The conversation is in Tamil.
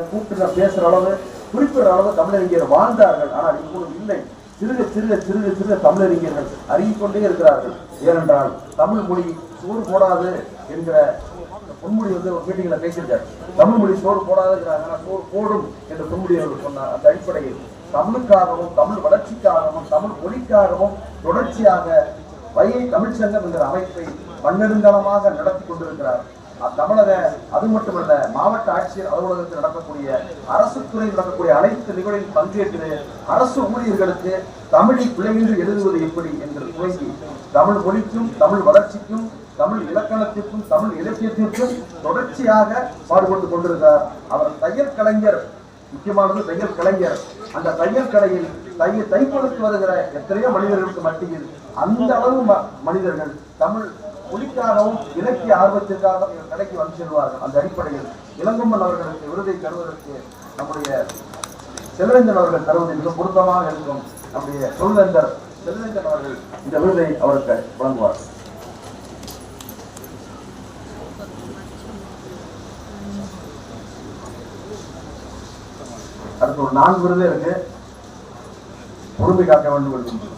கூப்பிட்டு பேசுற அளவு குறிப்பிடுற அளவு தமிழறிஞர் வாழ்ந்தார்கள். ஆனால் இப்பொழுது இல்லை. சிறுக சிறுக சிறுக சிறுக தமிழறிஞர்கள் அறிவிக்கொண்டே இருக்கிறார்கள். ஏனென்றால் தமிழ் மொழி சோறு போடாது என்கிற பொன்முடி வந்து ஒரு மீட்டிங்ல பேசியிருக்காரு. தமிழ் மொழி சோறு போடாதுங்கிறாங்க ஆனால் சோறு போடும் என்று பொன்முடி அவர்கள் சொன்னார். அந்த அடிப்படையில் தமிழுக்காகவும் தமிழ் வளர்ச்சிக்காகவும் தமிழ் மொழிக்காகவும் தொடர்ச்சியாக வைகை தமிழ்ச்சங்கம் என்கிற அமைப்பை பன்னெடுங்காலமாக நடத்தி கொண்டிருக்கிறார். தமிழக அது மட்டுமல்ல மாவட்ட ஆட்சியர் அலுவலகத்தில் நடக்கக்கூடிய அரசு துறையில் நடக்கக்கூடிய அனைத்து நிகழ்வில் பங்கேற்று அரசு ஊழியர்களுக்கு தமிழில் பிழையின்றி எழுதுவது எப்படி என்று துவங்கி தமிழ் மொழிக்கும் தமிழ் வளர்ச்சிக்கும் தமிழ் இலக்கணத்திற்கும் தமிழ் இலக்கியத்திற்கும் தொடர்ச்சியாக பாடுபட்டு கொண்டிருந்தார். அவர் தையல் கலைஞர் முக்கியமானது தையல் கலைஞர். அந்த தையல் கலையில் தைய தைப்பதற்கு வருகிற எத்தனையோ மனிதர்களுக்கு மத்தியில் அந்த அளவு ம- மனிதர்கள் தமிழ் மொழிக்காகவும் இலக்கிய ஆர்வத்திற்காக கடைக்கு வந்து செல்வார்கள். அந்த அடிப்படையில் இளங்கொம்மன் அவர்களுக்கு விருதை தருவதற்கு நம்முடைய செல்வேந்தன் அவர்கள் தருவது மிக பொருத்தமாக இருக்கும். நம்முடைய சொல்வேந்தர் செல்வேந்தன் அவர்கள் இந்த விருதை அவருக்கு வழங்குவார். அடுத்து ஒரு நான்கு விருதே இருக்கு. பொறுமை காக்க வேண்டும் என்று